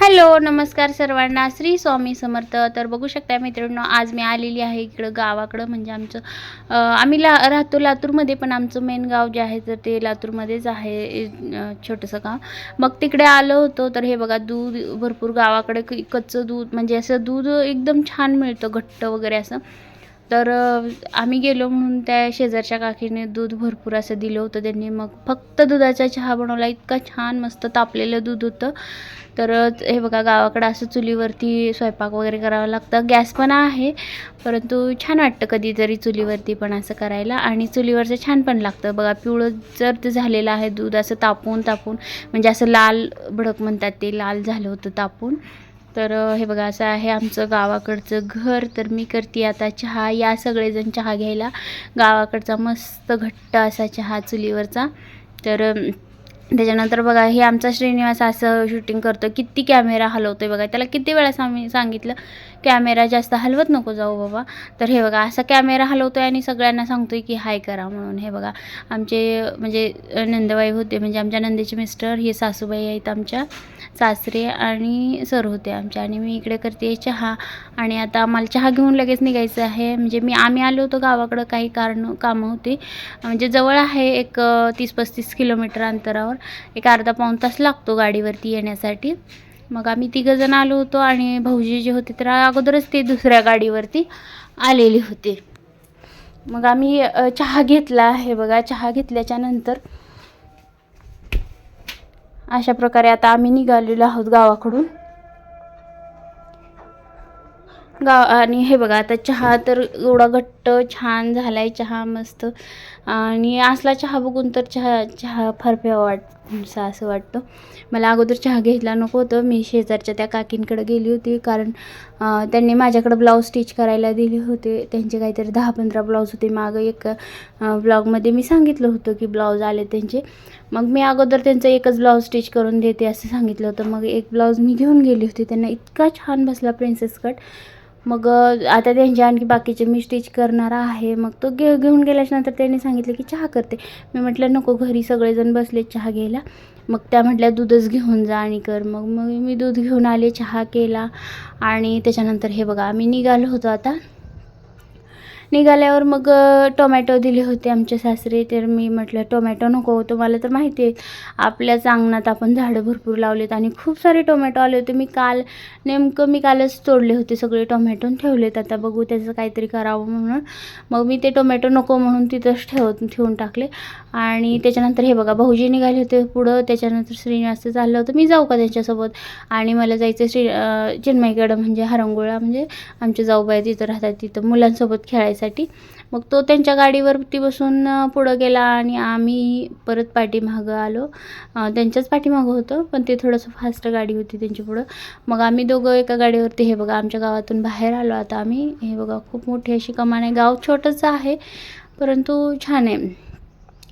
Hello नमस्कार सर्वांना. श्री स्वामी समर्थ. तर बघू शकता मित्रांनो आज मी आलेली आहे इकडं गावाकडं. म्हणजे आमचं आम्ही ला राहतो लातूरमध्ये पण आमचं मेन गाव जे आहे तर ते लातूरमध्येच आहे. छोटंसं गाव. मग तिकडे आलो होतो तर हे बघा दूध भरपूर गावाकडे क- कच्चं दूध म्हणजे असं दूध एकदम छान मिळतं घट्ट वगैरे असं. तर आम्ही गेलो म्हणून त्या शेजारच्या काकीने दूध भरपूर असं दिलं होतं त्यांनी मग फक्त दुधाचा चहा बनवला. इतका छान मस्त तापलेलं दूध होतं. तर हे बघा गावाकडं असं चुलीवरती स्वयंपाक वगैरे करावं लागतं. गॅस पण आहे परंतु छान वाटतं कधीतरी चुलीवरती पण असं करायला. आणि चुलीवरचं छान पण लागतं. बघा पिवळं जर ते झालेलं आहे दूध असं तापून तापून म्हणजे असं लाल भडक म्हणतात ते लाल झालं होतं तापून. तर हे बघा असं आहे आमचं गावाकडचं घर. तर मी करते आता चहा या सगळेजण चहा घ्यायला. गावाकडचा मस्त घट्ट असा चहा चुलीवरचा. तर त्याच्यानंतर बघा हे आमचा श्रीनिवास असं शूटिंग करतो किती कॅमेरा हलवतो आहे बघा. त्याला किती वेळा सांग सांगितलं कॅमेरा जास्त हलवत नको जाऊ बाबा. तर हे बघा असा कॅमेरा हलवतो आहे आणि सगळ्यांना सांगतो आहे की हाय करा म्हणून. हे बघा आमचे म्हणजे नंदबाई होते म्हणजे आमच्या नंदेचे मिस्टर हे सासूबाई आहेत आमच्या. सासरे आणि सर होते आमच्या आणि मी इकडे करते चहा. आणि आता आम्हाला चहा घेऊन लगेच निघायचं आहे. म्हणजे मी आम्ही आलो होतो गावाकडं काही कारण कामं होती. म्हणजे जवळ आहे एक तीस पस्तीस किलोमीटर अंतरावर. एक अर्धा पाऊण तास लागतो गाडीवरती येण्यासाठी. मग आम्ही तिघंजण आलो होतो आणि भाऊजी जे होते तर अगोदरच ते दुसऱ्या गाडीवरती आलेले होते. मग आम्ही चहा घेतला आहे बघा. चहा घेतल्याच्या नंतर अशा प्रकारे आता आम्ही निघालेलो आहोत गावाकडून. गाव आणि हे बघा आता चहा तर एवढा घट्ट छान झाला आहे चहा मस्त. आणि असला चहा बघून तर चहा चहा फार प्यावा वाट असं असं वाटतं. मला अगोदर चहा घ्यायला नको होतं. मी शेजारच्या त्या काकींकडे गेली होती कारण त्यांनी माझ्याकडे ब्लाऊज स्टिच करायला दिले होते. त्यांचे काहीतरी दहा पंधरा ब्लाऊज होते. मागं एक ब्लॉगमध्ये मी सांगितलं होतं की ब्लाऊज आले त्यांचे. मग मी अगोदर त्यांचं एकच ब्लाऊज स्टिच करून देते असं सांगितलं होतं. मग एक ब्लाऊज मी घेऊन गेली होती. त्यांना इतका छान बसला प्रिन्सेस कट. मग आता त्यांचे आणखी बाकीचे मी स्टिच करणार आहे. मग तो घे घेऊन गेल्याच्यानंतर त्यांनी सांगितलं की चहा करते. मी म्हटलं नको घरी सगळेजण बसले चहा घ्यायला. मग त्या म्हटल्या दूधच घेऊन जा आणि कर. मग मग मी दूध घेऊन आले चहा केला. आणि त्याच्यानंतर हे बघा आम्ही निघालो होतो आता. निघाल्यावर मग टोमॅटो दिले होते आमच्या सासरे. तर मी म्हटलं टोमॅटो नको तुम्हाला तर माहिती आहे. आपल्याच अंगणात आपण झाडं भरपूर लावलेत आणि खूप सारे टोमॅटो आले होते. मी काल नेमकं मी कालच तोडले होते सगळे टोमॅटो ठेवलेत. आता बघू त्याचं काहीतरी करावं म्हणून. मग मी ते टोमॅटो नको म्हणून तिथंच ठेव ठेवून टाकले. आणि त्याच्यानंतर हे बघा भाऊजी निघाले होते पुढं. त्याच्यानंतर श्रीनिवासचं चाललं होतं. मी जाऊ का त्यांच्यासोबत? आणि मला जायचं श्री चिन्मयकडं चिन्मयगड म्हणजे हरंगोळा म्हणजे आमच्या जाऊबाई तिथं राहतात तिथं मुलांसोबत खेळायचं. करायसाठी मग तो त्यांच्या गाडीवरती बसून पुढं गेला आणि आम्ही परत पाठीमागं आलो. त्यांच्याच पाठीमागं होतं पण ते थोडंसं फास्ट गाडी होती त्यांची पुढं. मग आम्ही दोघं एका गाडीवरती हे बघा आमच्या गावातून बाहेर आलो. आता आम्ही हे बघा खूप मोठी अशी कमान आहे गाव छोटंसं आहे परंतु छान आहे.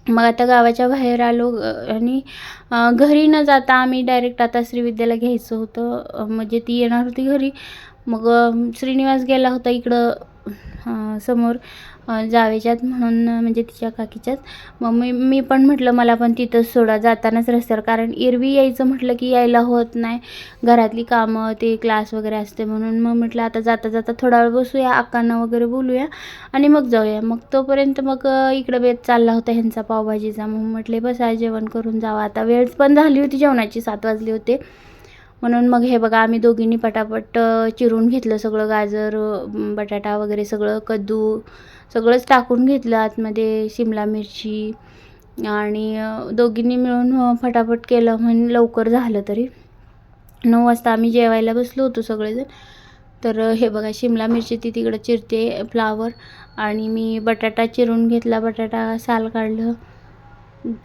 मग आता गावाच्या बाहेर आलो आणि घरी न जाता आम्ही डायरेक्ट आता श्रीविद्याला घ्यायचं होतं. म्हणजे ती येणार होती घरी. मग श्रीनिवास गेला होता इकडं समोर जावेच्यात म्हणून म्हणजे तिच्या काकीच्यात. मग मी मी पण म्हटलं मला पण तिथंच सोडा जातानाच रस्त्यावर. कारण एरवी यायचं म्हटलं की यायला होत नाही. घरातली कामं ते क्लास वगैरे असते म्हणून. मग म्हटलं आता जाता जाता थोडा वेळ बसूया अक्कांना वगैरे बोलूया आणि मग जाऊया. मग तोपर्यंत मग इकडं बेत चालला होता ह्यांचा पावभाजीचा. मग म्हटले बसा जेवण करून जावा. आता वेळ पण झाली होती जेवणाची सात वाजले होते. म्हणून मग हे बघा आम्ही दोघींनी पटापट चिरून घेतलं सगळं गाजर बटाटा वगैरे सगळं कद्दू सगळंच टाकून घेतलं आतमध्ये शिमला मिरची आणि दोघींनी मिळून फटाफट केलं म्हणून लवकर झालं तरी. नऊ वाजता आम्ही जेवायला बसलो होतो सगळेजण. तर हे बघा शिमला मिरची ती तिकडं चिरते फ्लावर आणि मी बटाटा चिरून घेतला बटाटा साल काढलं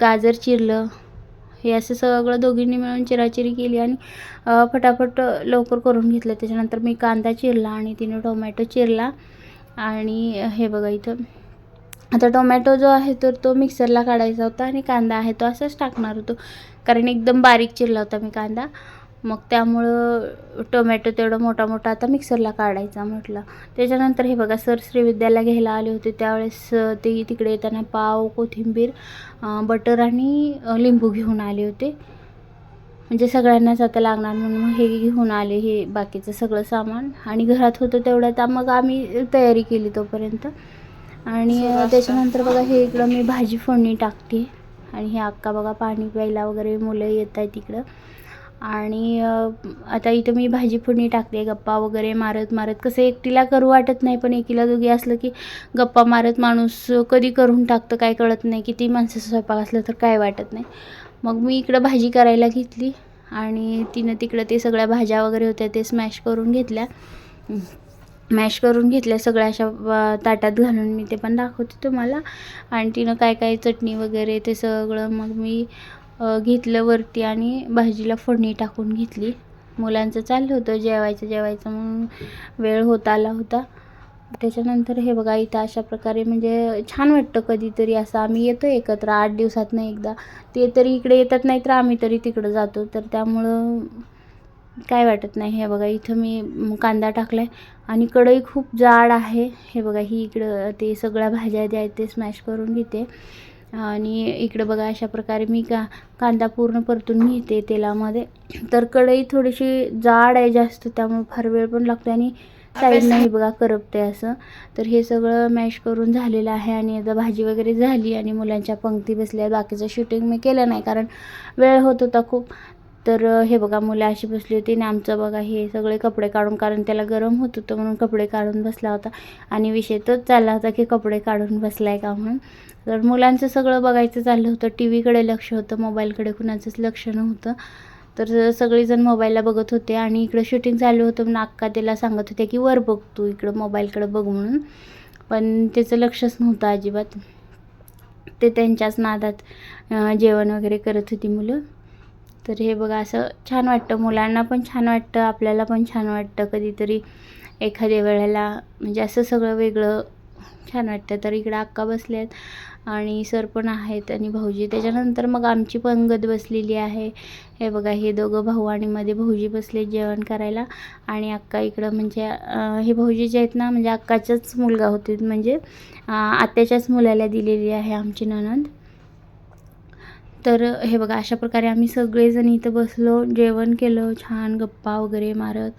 गाजर चिरलं. हे असं सगळं दोघींनी मिळून चिराचिरी केली आणि फटाफट लवकर करून घेतलं. त्याच्यानंतर मी कांदा चिरला आणि तिने टोमॅटो चिरला आणि हे बघा इथं. आता टोमॅटो जो आहे तर तो मिक्सरला काढायचा होता आणि कांदा आहे तो असंच टाकणार होतो. कारण एकदम बारीक चिरला होता मी कांदा. मग त्यामुळं टोमॅटो तेवढं मोठा मोठा आता मिक्सरला काढायचा म्हटलं. त्याच्यानंतर हे बघा सर श्रीविद्याला घ्यायला आले होते. त्यावेळेस ते तिकडे येताना पाव कोथिंबीर बटर आणि लिंबू घेऊन आले होते. म्हणजे सगळ्यांनाच आता लागणार म्हणून मग हे घेऊन आले हे बाकीचं सगळं सामान. आणि घरात होतं तेवढ्यात मग आम्ही तयारी केली तोपर्यंत. आणि त्याच्यानंतर बघा हे इकडं मी भाजी फोडणी टाकते. आणि हे अक्का बघा पाणी प्यायला वगैरे मुलं येत आहेत इकडं. आणि आता इथं मी भाजी फोडणी टाकते गप्पा वगैरे मारत मारत. कसं एकटीला करू वाटत नाही पण एकीला दोघी असलं की गप्पा मारत माणूस कधी करून टाकतं काय कळत नाही. किती माणसाचा स्वयंपाक असलं तर काय वाटत नाही. मग मी इकडं भाजी करायला घेतली आणि तिनं तिकडं ते सगळ्या भाज्या वगैरे होत्या ते स्मॅश करून घेतल्या. मॅश करून घेतल्या सगळ्या अशा ताटात घालून मी ते पण दाखवते तुम्हाला. आणि तिनं काय काय चटणी वगैरे ते सगळं मग मी घेतलं वरती आणि भाजीला फोडणी टाकून घेतली. मुलांचं चाललं होतं जेवायचं जेवायचं म्हणून वेळ होत आला होता. त्याच्यानंतर हे बघा इथं अशा प्रकारे म्हणजे छान वाटतं कधीतरी असं. आम्ही येतो एकत्र आठ दिवसातनं एकदा. ते तरी इकडे येतात नाही तर आम्ही तरी तिकडं जातो. तर त्यामुळं काय वाटत नाही. हे बघा इथं मी कांदा टाकला आहे आणि कढई खूप जाड आहे. हे बघा ही इकडं ते सगळ्या भाज्या ज्या आहेत ते स्मॅश करून घेते. आणि इकडं बघा अशा प्रकारे मी का कांदा पूर्ण परतून घेते तेलामध्ये. तर कढई थोडीशी जाड आहे जास्त त्यामुळे फार वेळ पण लागतो आणि साईडनं हे बघा करपते असं. तर हे सगळं मॅश करून झालेलं आहे आणि आता भाजी वगैरे झाली आणि मुलांच्या पंक्ती बसल्या बाकीचं शूटिंग मी केलं नाही कारण वेळ होत होता खूप. तर हे बघा मुलं अशी बसली होती आणि आमचं बघा हे सगळे कपडे काढून कारण त्याला गरम होत होतं म्हणून कपडे काढून बसला होता. आणि विषय तोच चालला होता की कपडे काढून बसलाय का म्हणून. तर मुलांचं सगळं बघायचं चाललं होतं. टी व्हीकडे लक्ष होतं मोबाईलकडे कुणाचंच लक्ष नव्हतं. तर सगळेजण मोबाईलला बघत होते आणि इकडं शूटिंग चालू होतं म्हणून अक्का त्याला सांगत होत्या की वर बघ तू इकडं मोबाईलकडे बघ म्हणून. पण त्याचं लक्षच नव्हतं अजिबात. ते त्यांच्याच नादात जेवण वगैरे करत होती मुलं. तर हे बघा असं छान वाटतं. मुलांना पण छान वाटतं आपल्याला पण छान वाटतं. कधीतरी एखाद्या वेळेला म्हणजे असं सगळं वेगळं छान वाटतं. तर इकडं अक्का बसले आहेत आणि सर पण आहेत आणि भाऊजी. त्याच्यानंतर मग आमची पंगत बसलेली आहे. हे बघा हे दोघं भाऊ आणि मध्ये भाऊजी बसले जेवण करायला. आणि अक्का इकडं म्हणजे हे भाऊजी जे आहेत ना म्हणजे अक्काचाच मुलगा होते. म्हणजे आत्याच्याच मुलाला दिलेली आहे आमची ननंद तर हे बघा अशा प्रकारे आम्ही सगळेजण इथं बसलो जेवण केलं छान गप्पा वगैरे मारत.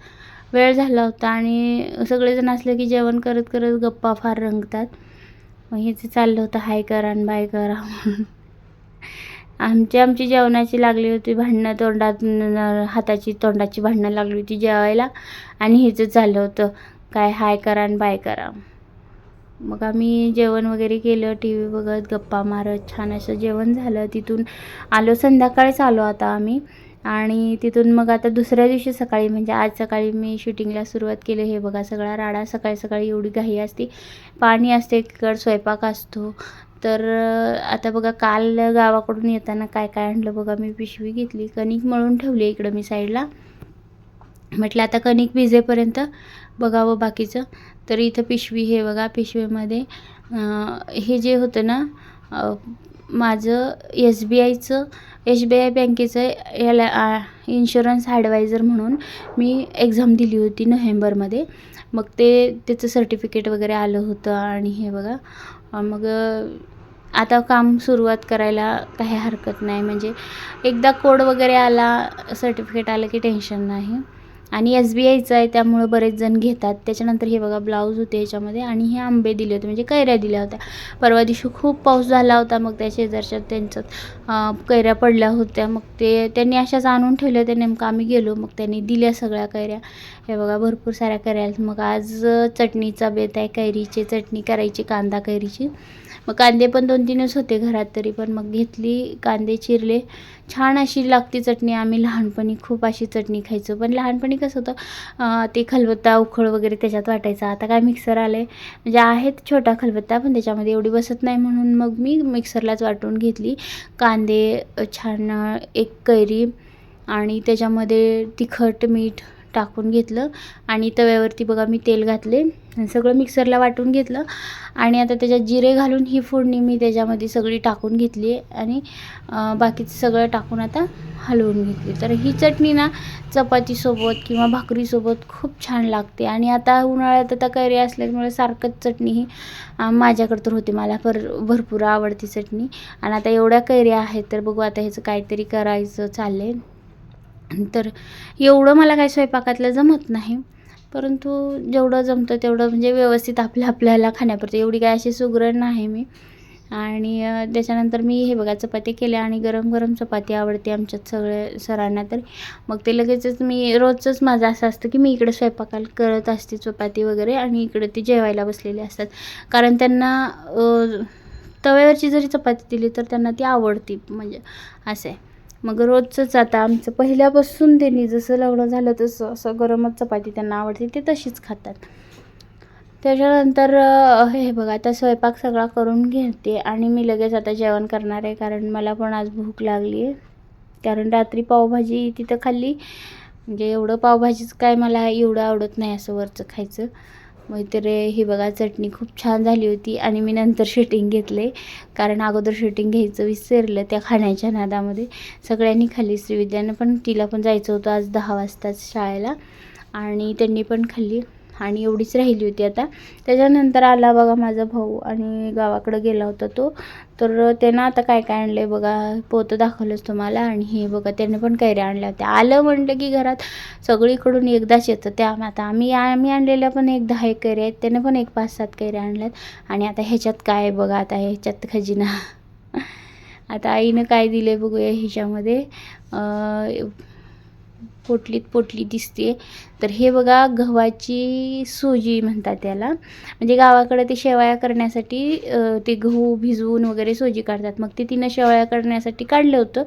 वेळ झाला होता आणि सगळेजण असले की जेवण करत करत गप्पा फार रंगतात. मग हेच चाललं होतं हाय करा आणि बाय करा. म्हणून आमची आमची जेवणाची लागली होती भांडणं तोंडात हाताची तोंडाची भांडणं लागली होती जेवायला. आणि हेच चाललं होतं काय हाय करा आणि बाय करा. मग आम्ही जेवण वगैरे केलं टी व्ही बघत गप्पा मारत छान असं जेवण झालं. तिथून आलो संध्याकाळीच आलो आता आम्ही. आणि तिथून मग आता दुसऱ्या दिवशी सकाळी म्हणजे आज सकाळी मी शूटिंगला सुरुवात केली. हे बघा सगळा राडा सकाळी सकाळी एवढी घाई असते. पाणी असते एकीकडे स्वयंपाक असतो. तर आता बघा काल गावाकडून येताना काय काय आणलं बघा मी पिशवी घेतली. कणिक मळून ठेवली इकडं मी साईडला. म्हटलं आता कणिक भिजेपर्यंत बघावं बाकीचं. तर इथं पिशवी हे बघा पिशवीमध्ये. हे जे होतं ना माझं एस बी आयचं एस बी आय बँकेचं याला इन्शुरन्स ॲडवायझर म्हणून मी एक्झाम दिली होती नोव्हेंबरमध्ये. मग ते त्याचं सर्टिफिकेट वगैरे आलं होतं आणि हे बघा. मग आता काम सुरुवात करायला काही हरकत नाही. म्हणजे एकदा कोड वगैरे आला सर्टिफिकेट आलं की टेन्शन नाही. आणि एस बी आयचं आहे त्यामुळं बरेच जण घेतात. त्याच्यानंतर हे बघा ब्लाऊज होते याच्यामध्ये आणि हे आंबे दिले होते म्हणजे कैऱ्या दिल्या होत्या. परवा दिवशी खूप पाऊस झाला होता मग त्या शेजारच्या त्यांच्यात कैऱ्या पडल्या होत्या. मग ते त्यांनी अशाच आणून ठेवल्या त्या नेमकं आम्ही गेलो मग त्यांनी दिल्या सगळ्या कैऱ्या. हे बघा भरपूर साऱ्या कैऱ्या मग आज चटणीचा बेत आहे कैरीची चटणी करायची कांदा कैरीची. मग कांदे पण दोन तीनच होते घरात तरी पण मग घेतली कांदे चिरले. छान अशी लागती चटणी आम्ही लहानपणी खूप अशी चटणी खायचो. पण लहानपणी कसं होतं ते खलबत्ता उखळ वगैरे त्याच्यात वाटायचा. आता काय मिक्सर आले म्हणजे आहेत छोटा खलबत्ता पण त्याच्यामध्ये एवढी बसत नाही म्हणून मग मी मिक्सरलाच वाटून घेतली. कांदे छान एक कैरी आणि त्याच्यामध्ये तिखट मीठ टाकून घेतलं आणि तव्यावरती बघा मी तेल घातले आणि सगळं मिक्सरला वाटून घेतलं. आणि आता त्याच्यात जिरे घालून ही फोडणी मी त्याच्यामध्ये सगळी टाकून घेतली आणि बाकीचं सगळं टाकून आता हलवून घेतली. तर ही चटणी ना चपातीसोबत किंवा भाकरीसोबत खूप छान लागते. आणि आता उन्हाळ्यात आता कैरी असल्यामुळे सारखंच चटणी ही अं, माझ्याकडं तर होते. मला भर भरपूर आवडती चटणी. आणि आता एवढ्या कैऱ्या आहेत तर बघू आता ह्याचं काहीतरी करायचं चाललंय. तर एवढं मला काही स्वयंपाकातलं जमत नाही. परंतु जेवढं जमतं तेवढं म्हणजे व्यवस्थित आपल्या आपल्याला खाण्यापुरतं. एवढी काय अशी सुगरण नाही मी. आणि त्याच्यानंतर मी हे बघा चपाती केल्या आणि गरम गरम चपाती आवडते आमच्यात सगळे सरांना तर. मग ते लगेचच मी रोजचंच माझं असं असतं की मी इकडे स्वयंपाकाला करत असते चपाती वगैरे आणि इकडे ते जेवायला बसलेले असतात. कारण त्यांना तव्यावरची जरी चपाती दिली तर त्यांना ती आवडती म्हणजे असं आहे. मग रोजचंच आता आमचं पहिल्यापासून त्यांनी जसं लग्न झालं तसं असं गरमच चपाती त्यांना आवडते ते तशीच खातात. त्याच्यानंतर हे बघा आता स्वयंपाक सगळा करून घेते आणि मी लगेच आता जेवण करणार आहे कारण मला पण आज भूक लागली आहे. कारण रात्री पावभाजी तिथं खाल्ली. म्हणजे एवढं पावभाजीच काय मला एवढं आवडत नाही असं वरचं खायचं. मग तर ही बघा चटणी खूप छान झाली होती आणि मी नंतर शूटिंग घेतले. कारण अगोदर शूटिंग घ्यायचं विसरलं त्या खाण्याच्या नादामध्ये. सगळ्यांनी खाल्ली श्रीविद्यानं पण तिला पण जायचं होतं आज दहा वाजताच शाळेला. आणि त्यांनी पण खाल्ली. आणि एवढीच राहिली होती आता. त्याच्यानंतर आला बघा माझा भाऊ आणि गावाकडं गेला होता तो. तर त्यानं आता काय काय आणलं आहे बघा पोतं दाखवलंच तुम्हाला. आणि हे बघा त्याने पण कैऱ्या आणल्या होत्या. आलं म्हटलं की घरात सगळीकडून एकदाच येतं. त्या आता आम्ही आम्ही आणलेल्या पण एक दहा एक कैऱ्या आहेत. त्याने पण एक पाच सात कैऱ्या आणल्यात. आणि आता ह्याच्यात काय आहे बघा आता ह्याच्यात खजिना. आता आईनं काय दिलं बघूया ह्याच्यामध्ये. पोटलीत पोटली दिसते. तर हे बघा गव्हाची सोजी म्हणतात त्याला. म्हणजे गावाकडे ते शेवाया करण्यासाठी ते गहू भिजवून वगैरे सोजी काढतात. मग ते तिनं शेवाया करण्यासाठी काढलं होतं.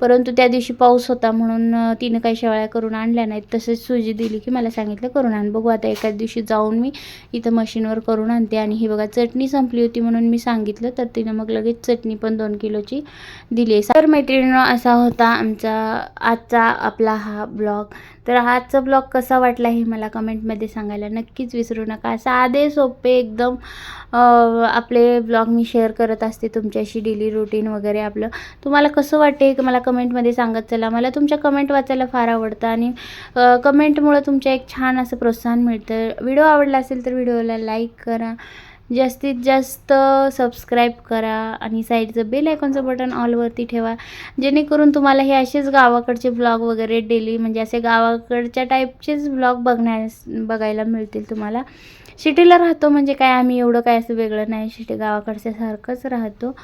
परंतु त्या दिवशी पाऊस होता म्हणून तिनं काही शेवाळ्या करून आणल्या नाहीत. तसेच सुजी दिली की मला सांगितलं करून आण बघू आता एकाच दिवशी जाऊन मी इथं मशीनवर करून आणते. आणि ही बघा चटणी संपली होती म्हणून मी सांगितलं तर तिनं मग लगेच चटणी पण दोन किलोची दिली. सर मैत्रिणीनं असा होता आमचा आजचा आपला हा ब्लॉग तर आजचा ब्लॉग कसा वाटला हे मला कमेंटमध्ये सांगायला नक्कीच विसरू नका. साधे सोपे एकदम आपले ब्लॉग मी शेअर करत असते तुमच्याशी डेली रुटीन वगैरे आपलं. तुम्हाला कसं वाटते मला कमेंटमध्ये सांगत चला. मला तुमच्या कमेंट वाचायला फार आवडतं आणि कमेंटमुळं तुमच्या एक छान असं प्रोत्साहन मिळतं. व्हिडिओ आवडला असेल तर व्हिडिओला लाईक करा. जास्तीत जास्त सबस्क्राईब करा आणि साईडचं बेल आयकॉनचं बटन ऑलवरती ठेवा. जेणेकरून तुम्हाला हे असेच गावाकडचे ब्लॉग वगैरे डेली म्हणजे असे गावाकडच्या टाईपचेच ब्लॉग बघण्यास बघायला मिळतील तुम्हाला. सिटीला राहतो म्हणजे काय? आम्ही एवढं काय असं वेगळं नाही. सिटी गावाकडच्या सारखंच राहतो.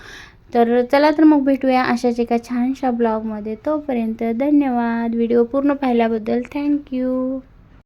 तर चला तर मग भेटूया अशाच एका छानशा ब्लॉगमध्ये. तोपर्यंत धन्यवाद. व्हिडिओ पूर्ण पाहिल्याबद्दल थँक्यू.